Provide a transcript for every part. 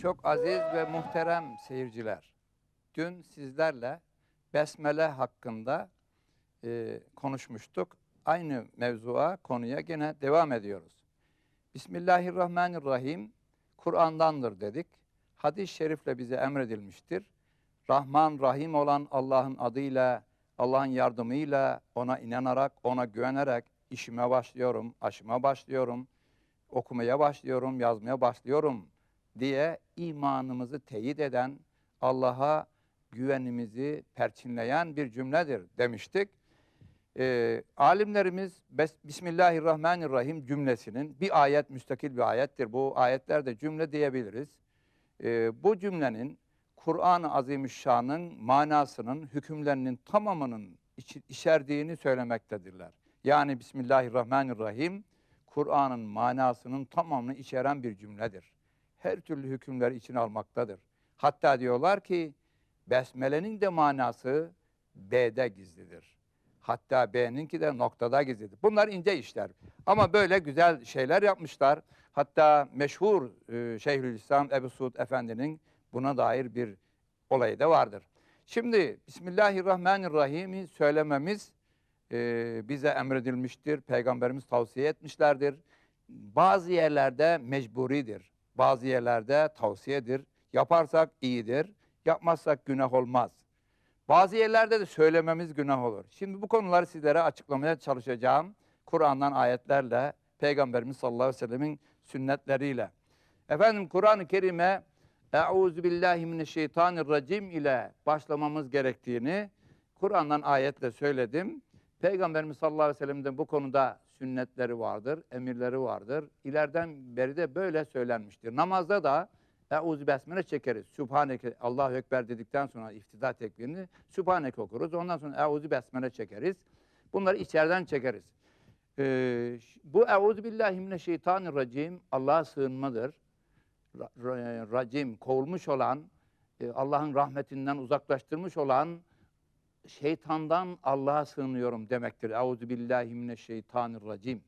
Çok aziz ve muhterem seyirciler, dün sizlerle besmele hakkında e, konuşmuştuk. Aynı mevzuya, konuya gene devam ediyoruz. Bismillahirrahmanirrahim, Kur'an'dandır dedik. Hadis-i şerifle bize emredilmiştir. Rahman, Rahim olan Allah'ın adıyla, Allah'ın yardımıyla, ona inanarak, ona güvenerek işime başlıyorum, aşıma başlıyorum, okumaya başlıyorum, yazmaya başlıyorum diye imanımızı teyit eden, Allah'a güvenimizi perçinleyen bir cümledir demiştik. Ee, alimlerimiz Bismillahirrahmanirrahim cümlesinin bir ayet müstakil bir ayettir. Bu ayetlerde cümle diyebiliriz. Ee, bu cümlenin Kur'an-ı Azimüşşan'ın manasının, hükümlerinin tamamının içi- içerdiğini söylemektedirler. Yani Bismillahirrahmanirrahim Kur'an'ın manasının tamamını içeren bir cümledir. Her türlü hükümleri içine almaktadır. Hatta diyorlar ki Besmele'nin de manası B'de gizlidir. Hatta B'ninki de noktada gizlidir. Bunlar ince işler. Ama böyle güzel şeyler yapmışlar. Hatta meşhur e, Şeyhülislam Ebu Suud Efendi'nin buna dair bir olayı da vardır. Şimdi Bismillahirrahmanirrahim'i söylememiz e, bize emredilmiştir. Peygamberimiz tavsiye etmişlerdir. Bazı yerlerde mecburidir. Bazı yerlerde tavsiyedir. Yaparsak iyidir. Yapmazsak günah olmaz. Bazı yerlerde de söylememiz günah olur. Şimdi bu konuları sizlere açıklamaya çalışacağım. Kur'an'dan ayetlerle, Peygamberimiz sallallahu aleyhi ve sellemin sünnetleriyle. Efendim Kur'an-ı Kerim'e Euzu billahi ile başlamamız gerektiğini Kur'an'dan ayetle söyledim. Peygamberimiz sallallahu aleyhi ve sellem'in de bu konuda sünnetleri vardır, emirleri vardır. İleriden beri de böyle söylenmiştir. Namazda da Euzu besmele çekeriz. Sübhaneke Allahu ekber dedikten sonra iftida tekbirini Sübhaneke okuruz. Ondan sonra Euzu besmele çekeriz. Bunları içeriden çekeriz. Ee, bu Euzu billahi mineşşeytanirracim Allah'a sığınmadır. Ra- ra- Racim kovulmuş olan, e, Allah'ın rahmetinden uzaklaştırmış olan şeytandan Allah'a sığınıyorum demektir. Euzu billahi mineşşeytanirracim.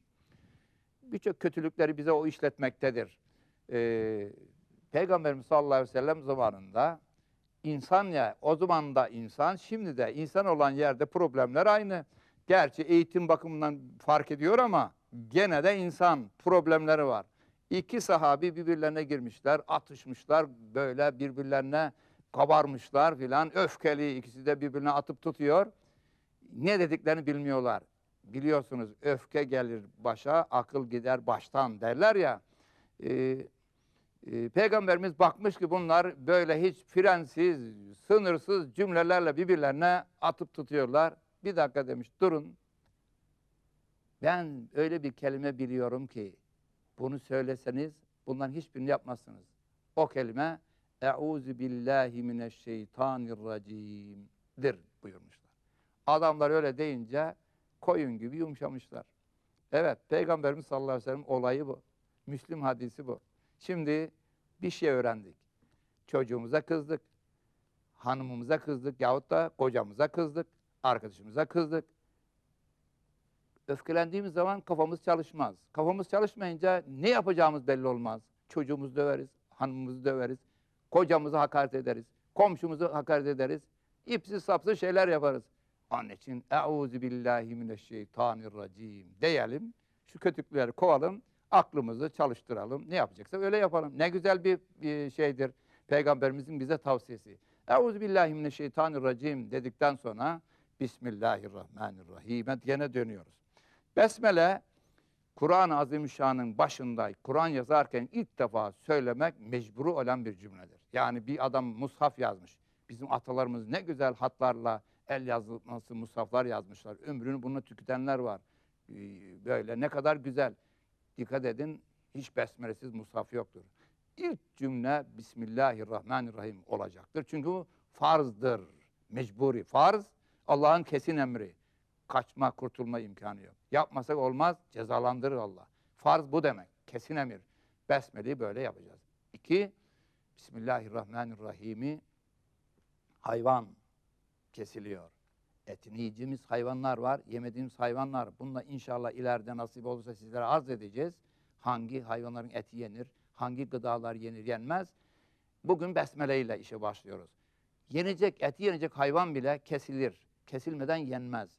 Birçok kötülükleri bize o işletmektedir. Ee, Peygamberimiz sallallahu aleyhi ve sellem zamanında insan ya o zaman da insan, şimdi de insan olan yerde problemler aynı. Gerçi eğitim bakımından fark ediyor ama gene de insan problemleri var. İki sahabi birbirlerine girmişler, atışmışlar, böyle birbirlerine kabarmışlar filan. Öfkeli ikisi de birbirine atıp tutuyor. Ne dediklerini bilmiyorlar. Biliyorsunuz öfke gelir başa, akıl gider baştan derler ya. Ee, e, Peygamberimiz bakmış ki bunlar böyle hiç frensiz, sınırsız cümlelerle birbirlerine atıp tutuyorlar. Bir dakika demiş durun. Ben öyle bir kelime biliyorum ki bunu söyleseniz bunların hiçbirini yapmazsınız. O kelime Euzu billahi mineşşeytanirracim'dir buyurmuşlar. Adamlar öyle deyince koyun gibi yumuşamışlar. Evet Peygamberimiz sallallahu aleyhi ve sellem olayı bu. Müslim hadisi bu. Şimdi bir şey öğrendik. Çocuğumuza kızdık. Hanımımıza kızdık yahut da kocamıza kızdık. Arkadaşımıza kızdık. Öfkelendiğimiz zaman kafamız çalışmaz. Kafamız çalışmayınca ne yapacağımız belli olmaz. Çocuğumuzu döveriz, hanımımızı döveriz, kocamızı hakaret ederiz, komşumuzu hakaret ederiz. İpsiz sapsız şeyler yaparız. Onun için Euzu billahi mineşşeytanirracim diyelim. Şu kötülükleri kovalım, aklımızı çalıştıralım. Ne yapacaksak öyle yapalım. Ne güzel bir, bir şeydir Peygamberimizin bize tavsiyesi. Euzu billahi mineşşeytanirracim dedikten sonra Bismillahirrahmanirrahim'e gene dönüyoruz. Besmele Kur'an-ı Azimüşşan'ın başında Kur'an yazarken ilk defa söylemek mecburu olan bir cümledir. Yani bir adam mushaf yazmış. Bizim atalarımız ne güzel hatlarla el yazılması mushaflar yazmışlar. Ömrünü bununla tüketenler var. Ee, Böyle ne kadar güzel. Dikkat edin hiç besmelesiz mushaf yoktur. İlk cümle Bismillahirrahmanirrahim olacaktır. Çünkü bu farzdır. Mecburi. Farz Allah'ın kesin emri. Kaçma, kurtulma imkanı yok. Yapmasak olmaz, cezalandırır Allah. Farz bu demek. Kesin emir. Besmele'yi böyle yapacağız. İki, Bismillahirrahmanirrahim'i hayvan kesiliyor. Etini yiyeceğimiz hayvanlar var, yemediğimiz hayvanlar. Bununla inşallah ileride nasip olursa sizlere arz edeceğiz. Hangi hayvanların eti yenir, hangi gıdalar yenir, yenmez. Bugün besmele ile işe başlıyoruz. Yenecek, eti yenecek hayvan bile kesilir. Kesilmeden yenmez.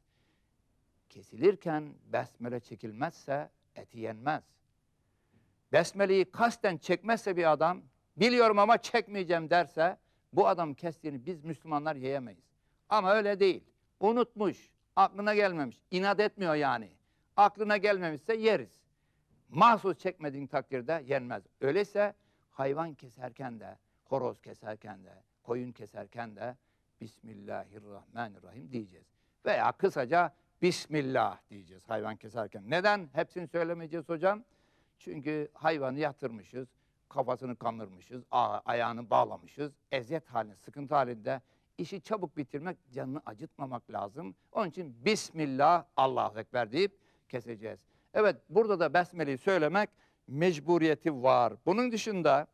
Kesilirken besmele çekilmezse eti yenmez. Besmeleyi kasten çekmezse bir adam, biliyorum ama çekmeyeceğim derse, bu adam kestiğini biz Müslümanlar yiyemeyiz. Ama öyle değil. Unutmuş, aklına gelmemiş, inat etmiyor yani. Aklına gelmemişse yeriz. Mahsus çekmediğin takdirde yenmez. Öyleyse hayvan keserken de, horoz keserken de, koyun keserken de Bismillahirrahmanirrahim diyeceğiz. Veya kısaca Bismillah diyeceğiz hayvan keserken. Neden? Hepsini söylemeyeceğiz hocam. Çünkü hayvanı yatırmışız, kafasını kandırmışız, ayağını bağlamışız. Eziyet halinde, sıkıntı halinde işi çabuk bitirmek, canını acıtmamak lazım. Onun için Bismillah, Allahu Ekber deyip keseceğiz. Evet, burada da Besmele'yi söylemek mecburiyeti var. Bunun dışında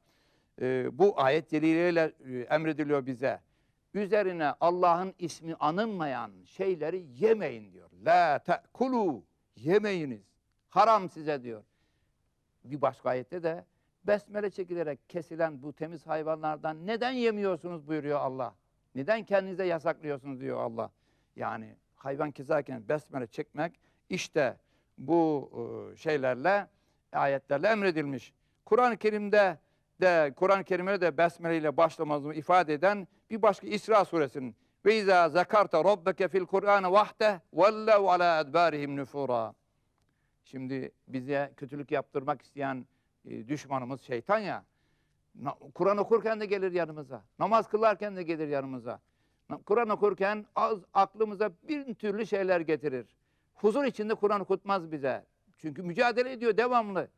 e, bu ayet celileyle e, emrediliyor bize. Üzerine Allah'ın ismi anılmayan şeyleri yemeyin diyor. La te'kulu, yemeyiniz. Haram size diyor. Bir başka ayette de besmele çekilerek kesilen bu temiz hayvanlardan neden yemiyorsunuz buyuruyor Allah. Neden kendinize yasaklıyorsunuz diyor Allah. Yani hayvan keserken besmele çekmek işte bu e, şeylerle ayetlerle emredilmiş. Kur'an-ı Kerim'de de Kur'an-ı Kerim'e de besmele ile başlamamızı ifade eden bir başka İsra suresinin ve izâ zakarta rabbeke fil Kur'an vahde vellev ala edbârihim nufura. Şimdi bize kötülük yaptırmak isteyen e, düşmanımız şeytan ya. Kur'an okurken de gelir yanımıza. Namaz kılarken de gelir yanımıza. Kur'an okurken az aklımıza bin türlü şeyler getirir. Huzur içinde Kur'an okutmaz bize. Çünkü mücadele ediyor devamlı.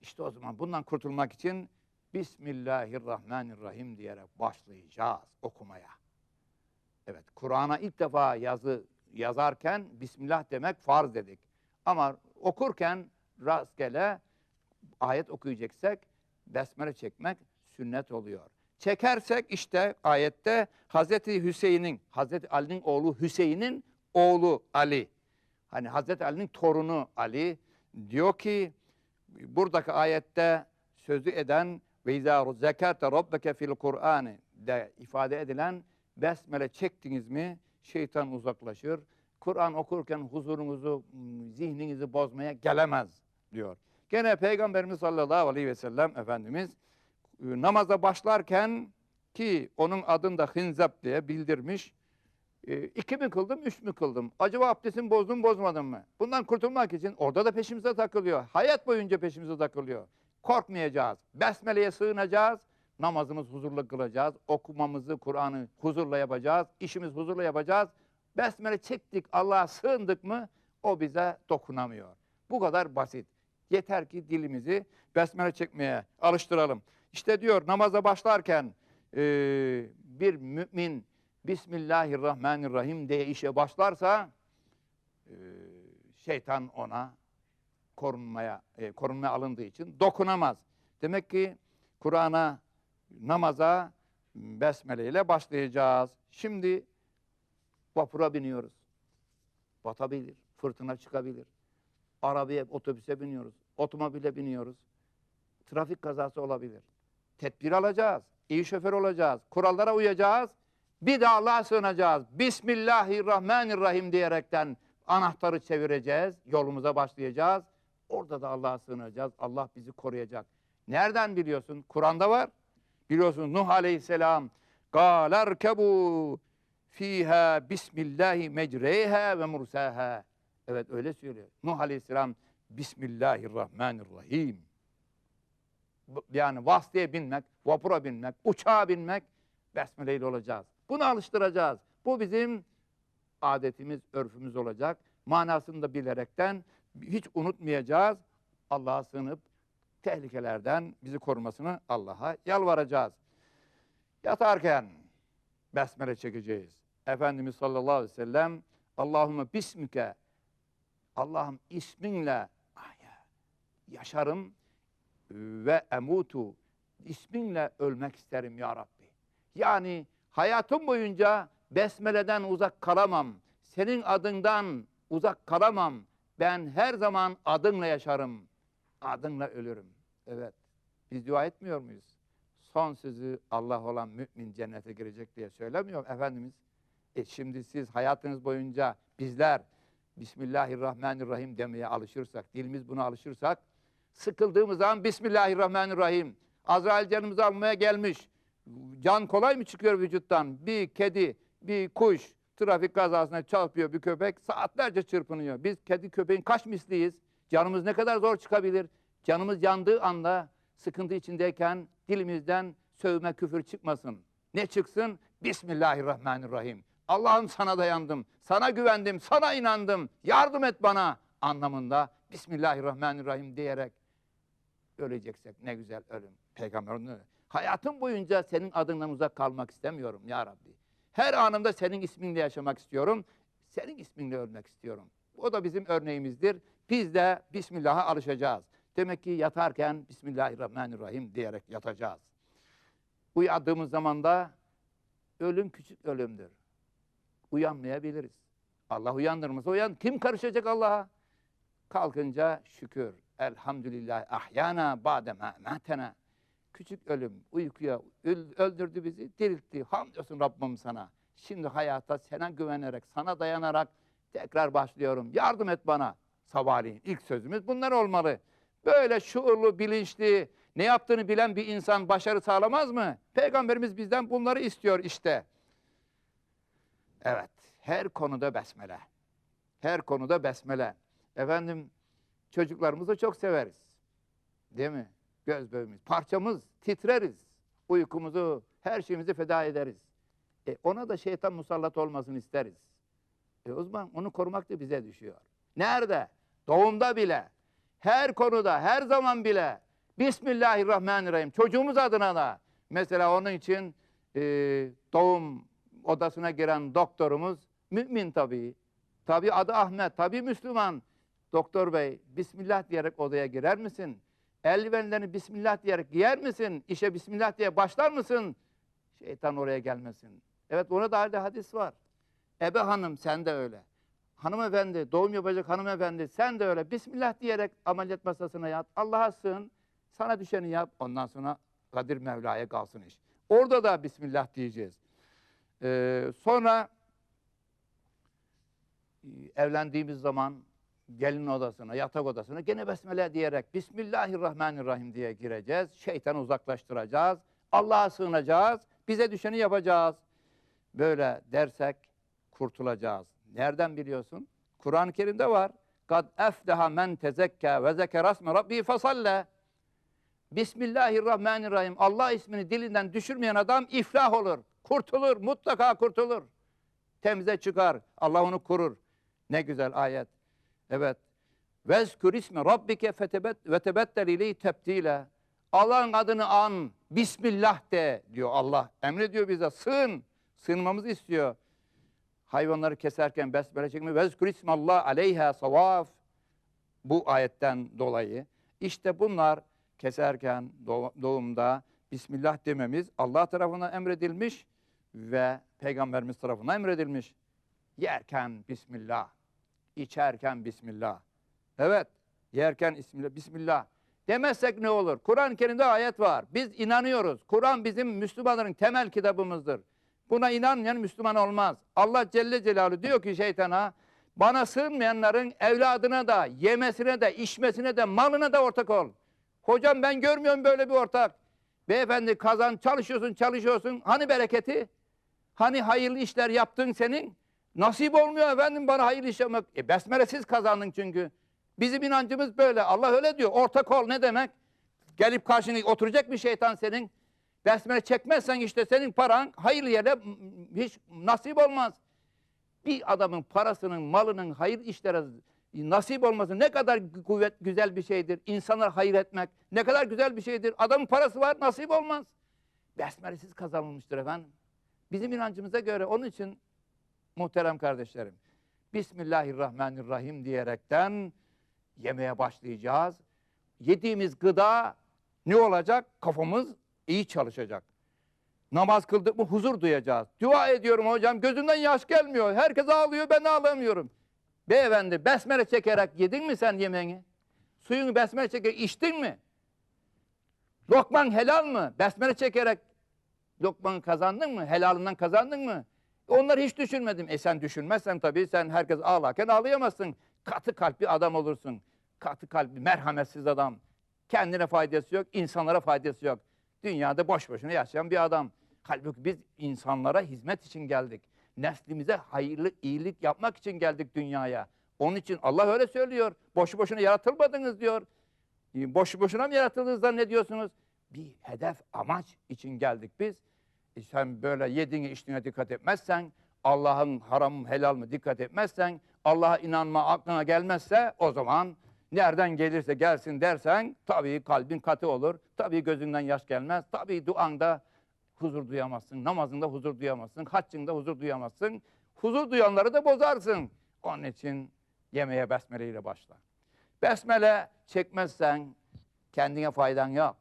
İşte o zaman bundan kurtulmak için Bismillahirrahmanirrahim diyerek başlayacağız okumaya. Evet, Kur'an'a ilk defa yazı yazarken Bismillah demek farz dedik. Ama okurken rastgele ayet okuyacaksak besmele çekmek sünnet oluyor. Çekersek işte ayette Hazreti Hüseyin'in, Hazreti Ali'nin oğlu Hüseyin'in oğlu Ali. Hani Hazreti Ali'nin torunu Ali diyor ki buradaki ayette sözü eden ve izâ zekâte rabbeke fil Kur'an'ı de ifade edilen besmele çektiniz mi şeytan uzaklaşır. Kur'an okurken huzurunuzu, zihninizi bozmaya gelemez diyor. Gene Peygamberimiz sallallahu aleyhi ve sellem Efendimiz e, namaza başlarken ki onun adını da Hınzap diye bildirmiş. E, iki mi kıldım, üç mü kıldım? Acaba abdestimi bozdum, bozmadım mı? Bundan kurtulmak için orada da peşimize takılıyor. Hayat boyunca peşimize takılıyor. Korkmayacağız. Besmele'ye sığınacağız. Namazımız huzurla kılacağız. Okumamızı, Kur'an'ı huzurla yapacağız. İşimiz huzurla yapacağız. Besmele çektik, Allah'a sığındık mı o bize dokunamıyor. Bu kadar basit. Yeter ki dilimizi besmele çekmeye alıştıralım. İşte diyor namaza başlarken eee, bir mümin Bismillahirrahmanirrahim diye işe başlarsa eee, şeytan ona korunmaya e, korunmaya alındığı için dokunamaz. Demek ki Kur'an'a, namaza besmele ile başlayacağız. Şimdi vapura biniyoruz. Batabilir, fırtına çıkabilir. Arabaya, otobüse biniyoruz, otomobile biniyoruz. Trafik kazası olabilir. Tedbir alacağız, iyi şoför olacağız, kurallara uyacağız. Bir de Allah'a sığınacağız. Bismillahirrahmanirrahim diyerekten anahtarı çevireceğiz, yolumuza başlayacağız. Orada da Allah'a sığınacağız. Allah bizi koruyacak. Nereden biliyorsun? Kur'an'da var. Biliyorsun Nuh Aleyhisselam "Galerkebu fiha bismillahi mecreha ve mursaha." Evet öyle söylüyor. Nuh Aleyhisselam Bismillahirrahmanirrahim. Yani vasıtaya binmek, vapura binmek, uçağa binmek besmele ile olacağız. Bunu alıştıracağız. Bu bizim adetimiz, örfümüz olacak. Manasını da bilerekten hiç unutmayacağız. Allah'a sığınıp tehlikelerden bizi korumasını Allah'a yalvaracağız. Yatarken besmele çekeceğiz. Efendimiz sallallahu aleyhi ve sellem Allahümme bismike Allah'ım isminle yaşarım ve emutu isminle ölmek isterim ya Rabbi. Yani hayatım boyunca besmeleden uzak kalamam. Senin adından uzak kalamam. Ben her zaman adınla yaşarım. Adınla ölürüm. Evet. Biz dua etmiyor muyuz? son sözü Allah olan mümin cennete girecek diye söylemiyor Efendimiz. E şimdi siz hayatınız boyunca bizler Bismillahirrahmanirrahim demeye alışırsak, dilimiz buna alışırsak, sıkıldığımız zaman Bismillahirrahmanirrahim. Azrail canımızı almaya gelmiş. Can kolay mı çıkıyor vücuttan? Bir kedi, bir kuş trafik kazasına çarpıyor bir köpek saatlerce çırpınıyor. Biz kedi köpeğin kaç misliyiz? Canımız ne kadar zor çıkabilir? Canımız yandığı anda sıkıntı içindeyken dilimizden sövme küfür çıkmasın. Ne çıksın? Bismillahirrahmanirrahim. Allah'ım sana dayandım, sana güvendim, sana inandım, yardım et bana anlamında Bismillahirrahmanirrahim diyerek öleceksek ne güzel ölüm. Peygamber Hayatım boyunca senin adından uzak kalmak istemiyorum ya Rabbi. Her anımda senin isminle yaşamak istiyorum. Senin isminle ölmek istiyorum. O da bizim örneğimizdir. Biz de Bismillah'a alışacağız. Demek ki yatarken Bismillahirrahmanirrahim diyerek yatacağız. Uyandığımız zaman da ölüm küçük ölümdür. Uyanmayabiliriz. Allah uyandırmasa uyan. Kim karışacak Allah'a? Kalkınca şükür. Elhamdülillah ahyana bademe metena. Küçük ölüm uykuya öl- öldürdü bizi, diriltti. Hamdolsun Rabbim sana. Şimdi hayata sana güvenerek, sana dayanarak tekrar başlıyorum. Yardım et bana. Sabahleyin ilk sözümüz bunlar olmalı. Böyle şuurlu, bilinçli, ne yaptığını bilen bir insan başarı sağlamaz mı? Peygamberimiz bizden bunları istiyor işte. Evet, her konuda besmele. Her konuda besmele. Efendim, çocuklarımızı çok severiz. Değil mi? Göz bebeğimiz, parçamız, titreriz. Uykumuzu, her şeyimizi feda ederiz. E ona da şeytan musallat olmasını isteriz. E o zaman onu korumak da bize düşüyor. Nerede? Doğumda bile, her konuda, her zaman bile Bismillahirrahmanirrahim. Çocuğumuz adına da. Mesela onun için e, doğum odasına giren doktorumuz mümin tabii. Tabii adı Ahmet, tabii Müslüman. Doktor bey, Bismillah diyerek odaya girer misin? Eldivenlerini Bismillah diyerek giyer misin? İşe Bismillah diye başlar mısın? Şeytan oraya gelmesin. Evet ona dair de hadis var. Ebe hanım sen de öyle. Hanımefendi, doğum yapacak hanımefendi sen de öyle. Bismillah diyerek ameliyat masasına yat. Allah'a sığın. Sana düşeni yap. Ondan sonra Kadir Mevla'ya kalsın iş. Orada da Bismillah diyeceğiz. Ee, sonra e, evlendiğimiz zaman gelin odasına, yatak odasına gene besmele diyerek Bismillahirrahmanirrahim diye gireceğiz. Şeytanı uzaklaştıracağız. Allah'a sığınacağız. Bize düşeni yapacağız. Böyle dersek kurtulacağız. Nereden biliyorsun? Kur'an-ı Kerim'de var. Kad efleha men tezekke ve zekere asme rabbi fasalle. Bismillahirrahmanirrahim. Allah ismini dilinden düşürmeyen adam iflah olur. Kurtulur, mutlaka kurtulur. Temize çıkar. Allah onu korur. Ne güzel ayet. Evet. Vezkür ismi rabbike fetebet ve tebettel ileyhi tebdile. Allah'ın adını an, Bismillah de diyor Allah. Emrediyor bize. Sığın. Sığınmamızı istiyor. Hayvanları keserken besmele çekme. Vezkür ismallah aleyha savaf. Bu ayetten dolayı. İşte bunlar keserken doğ- doğumda Bismillah dememiz Allah tarafından emredilmiş ve Peygamberimiz tarafından emredilmiş. Yerken Bismillah, içerken Bismillah. Evet, yerken Bismillah. Demezsek ne olur? Kur'an-ı Kerim'de ayet var. Biz inanıyoruz. Kur'an bizim Müslümanların temel kitabımızdır. Buna inanmayan Müslüman olmaz. Allah Celle Celaluhu diyor ki şeytana, bana sığınmayanların evladına da, yemesine de, içmesine de, malına da ortak ol. Hocam ben görmüyorum böyle bir ortak. Beyefendi kazan, çalışıyorsun, çalışıyorsun. Hani bereketi? Hani hayırlı işler yaptın senin? Nasip olmuyor efendim bana hayırlı iş yapmak. E besmelesiz kazandın çünkü. Bizim inancımız böyle. Allah öyle diyor. Ortak ol ne demek? Gelip karşına oturacak bir şeytan senin. Besmele çekmezsen işte senin paran hayırlı yere hiç nasip olmaz. Bir adamın parasının, malının hayır işlere nasip olması ne kadar kuvvet güzel bir şeydir. İnsanlar hayır etmek ne kadar güzel bir şeydir. Adamın parası var nasip olmaz. Besmelesiz kazanılmıştır efendim. Bizim inancımıza göre onun için muhterem kardeşlerim Bismillahirrahmanirrahim diyerekten yemeye başlayacağız. Yediğimiz gıda ne olacak? Kafamız iyi çalışacak. Namaz kıldık mı huzur duyacağız. Dua ediyorum hocam gözümden yaş gelmiyor. Herkes ağlıyor ben ağlamıyorum. Beyefendi besmele çekerek yedin mi sen yemeğini? Suyunu besmele çekerek içtin mi? Lokman helal mı? Besmele çekerek lokmanı kazandın mı? Helalından kazandın mı? Onları hiç düşünmedim. E sen düşünmezsen tabii sen herkes ağlarken ağlayamazsın. Katı kalpli adam olursun. Katı kalpli, merhametsiz adam. Kendine faydası yok, insanlara faydası yok. Dünyada boş boşuna yaşayan bir adam. Halbuki biz insanlara hizmet için geldik. Neslimize hayırlı, iyilik yapmak için geldik dünyaya. Onun için Allah öyle söylüyor. Boşu boşuna yaratılmadınız diyor. E, Boşu boşuna mı yaratıldınız zannediyorsunuz? Bir hedef, amaç için geldik biz. E sen böyle yediğine içtiğine dikkat etmezsen, Allah'ın haram helal mı dikkat etmezsen, Allah'a inanma aklına gelmezse o zaman nereden gelirse gelsin dersen tabii kalbin katı olur, tabii gözünden yaş gelmez, tabii duanda huzur duyamazsın, namazında huzur duyamazsın, haccında huzur duyamazsın. Huzur duyanları da bozarsın. Onun için yemeğe besmele ile başla. Besmele çekmezsen kendine faydan yok.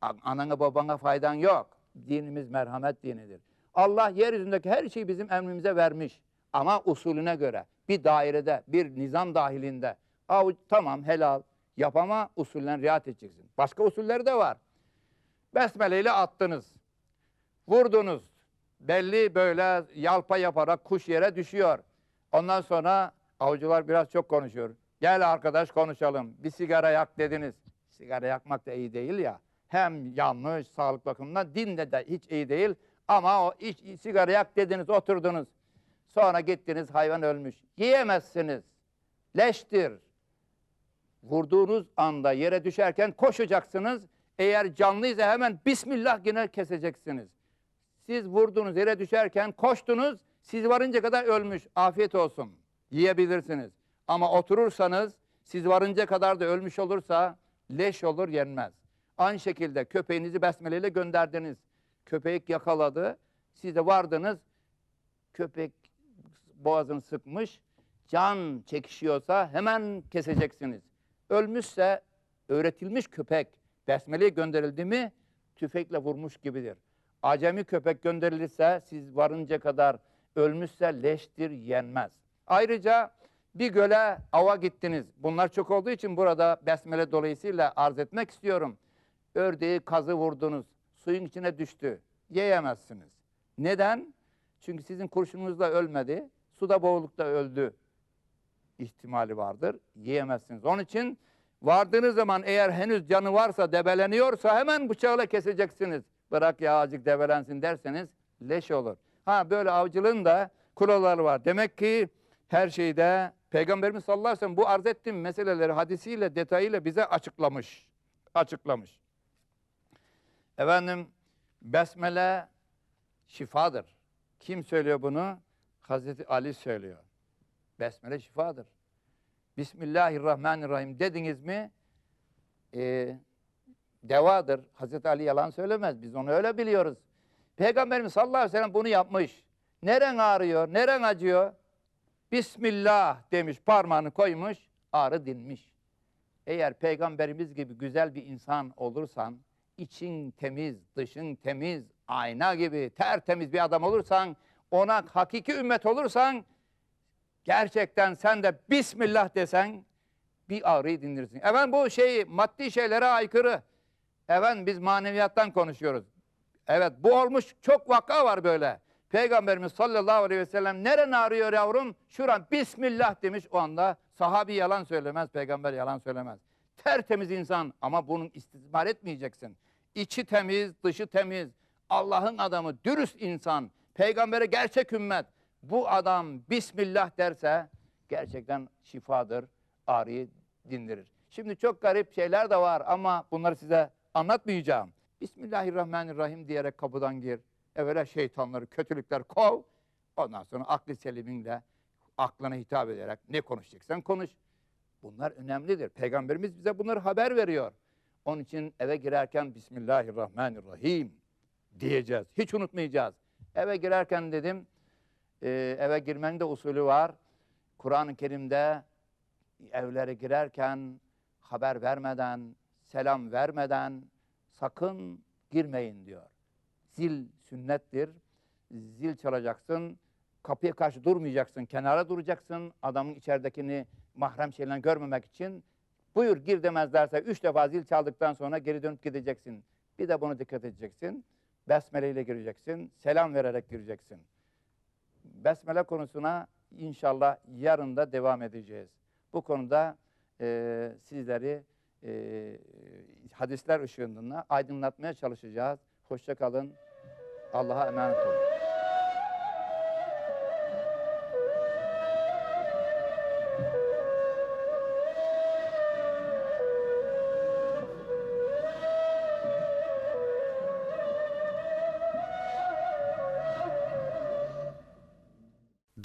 An- Anana babana faydan yok. Dinimiz merhamet dinidir. Allah yeryüzündeki her şeyi bizim emrimize vermiş. Ama usulüne göre bir dairede, bir nizam dahilinde. Avuç tamam helal yap ama usullerine riayet edeceksin. Başka usulleri de var. Besmele ile attınız. Vurdunuz. Belli böyle yalpa yaparak kuş yere düşüyor. Ondan sonra avcılar biraz çok konuşuyor. Gel arkadaş konuşalım. Bir sigara yak dediniz. Sigara yakmak da iyi değil ya. Hem yanlış sağlık bakımından dinde de hiç iyi değil. Ama o iç, sigara yak dediniz oturdunuz. Sonra gittiniz hayvan ölmüş. Yiyemezsiniz. Leştir. Vurduğunuz anda yere düşerken koşacaksınız. Eğer canlıysa hemen Bismillah yine keseceksiniz. Siz vurdunuz yere düşerken koştunuz. Siz varınca kadar ölmüş. Afiyet olsun. Yiyebilirsiniz. Ama oturursanız siz varınca kadar da ölmüş olursa leş olur yenmez. Aynı şekilde köpeğinizi besmeleyle gönderdiniz. Köpek yakaladı. Siz de vardınız. Köpek boğazını sıkmış. Can çekişiyorsa hemen keseceksiniz. Ölmüşse öğretilmiş köpek besmeleye gönderildi mi tüfekle vurmuş gibidir. Acemi köpek gönderilirse siz varınca kadar ölmüşse leştir yenmez. Ayrıca bir göle ava gittiniz. Bunlar çok olduğu için burada besmele dolayısıyla arz etmek istiyorum. Ördeği kazı vurdunuz. Suyun içine düştü. Yiyemezsiniz. Neden? Çünkü sizin kurşununuzla ölmedi. Suda boğulukta öldü ihtimali vardır. Yiyemezsiniz. Onun için vardığınız zaman eğer henüz canı varsa, debeleniyorsa hemen bıçakla keseceksiniz. Bırak ya azıcık debelensin derseniz leş olur. Ha böyle avcılığın da kuralları var. Demek ki her şeyde Peygamberimiz sallallahu aleyhi ve sellem bu arz ettiğim meseleleri hadisiyle, detayıyla bize açıklamış. Açıklamış. Efendim, besmele şifadır. Kim söylüyor bunu? Hazreti Ali söylüyor. Besmele şifadır. Bismillahirrahmanirrahim dediniz mi e, devadır. Hazreti Ali yalan söylemez. Biz onu öyle biliyoruz. Peygamberimiz sallallahu aleyhi ve sellem bunu yapmış. Neren ağrıyor, neren acıyor? Bismillah demiş, parmağını koymuş, ağrı dinmiş. Eğer peygamberimiz gibi güzel bir insan olursan, için temiz, dışın temiz, ayna gibi tertemiz bir adam olursan, ona hakiki ümmet olursan, gerçekten sen de Bismillah desen bir ağrıyı dindirirsin. Efendim bu şey maddi şeylere aykırı. Efendim biz maneviyattan konuşuyoruz. Evet bu olmuş çok vaka var böyle. Peygamberimiz sallallahu aleyhi ve sellem neren ağrıyor yavrum? Şuran Bismillah demiş o anda. Sahabi yalan söylemez, peygamber yalan söylemez. Tertemiz insan ama bunun istismar etmeyeceksin. İçi temiz, dışı temiz. Allah'ın adamı, dürüst insan. Peygambere gerçek ümmet. Bu adam Bismillah derse gerçekten şifadır, ağrıyı dindirir. Şimdi çok garip şeyler de var ama bunları size anlatmayacağım. Bismillahirrahmanirrahim diyerek kapıdan gir. Evvela şeytanları, kötülükler kov. Ondan sonra aklı seliminle aklına hitap ederek ne konuşacaksan konuş. Bunlar önemlidir. Peygamberimiz bize bunları haber veriyor. Onun için eve girerken Bismillahirrahmanirrahim diyeceğiz. Hiç unutmayacağız. Eve girerken dedim, e, eve girmenin de usulü var. Kur'an-ı Kerim'de evlere girerken haber vermeden, selam vermeden sakın girmeyin diyor. Zil sünnettir. Zil çalacaksın. Kapıya karşı durmayacaksın. Kenara duracaksın. Adamın içeridekini mahrem şeyle görmemek için Buyur gir demezlerse üç defa zil çaldıktan sonra geri dönüp gideceksin. Bir de bunu dikkat edeceksin. Besmele ile gireceksin. Selam vererek gireceksin. Besmele konusuna inşallah yarın da devam edeceğiz. Bu konuda e, sizleri e, hadisler ışığında aydınlatmaya çalışacağız. Hoşça kalın. Allah'a emanet olun.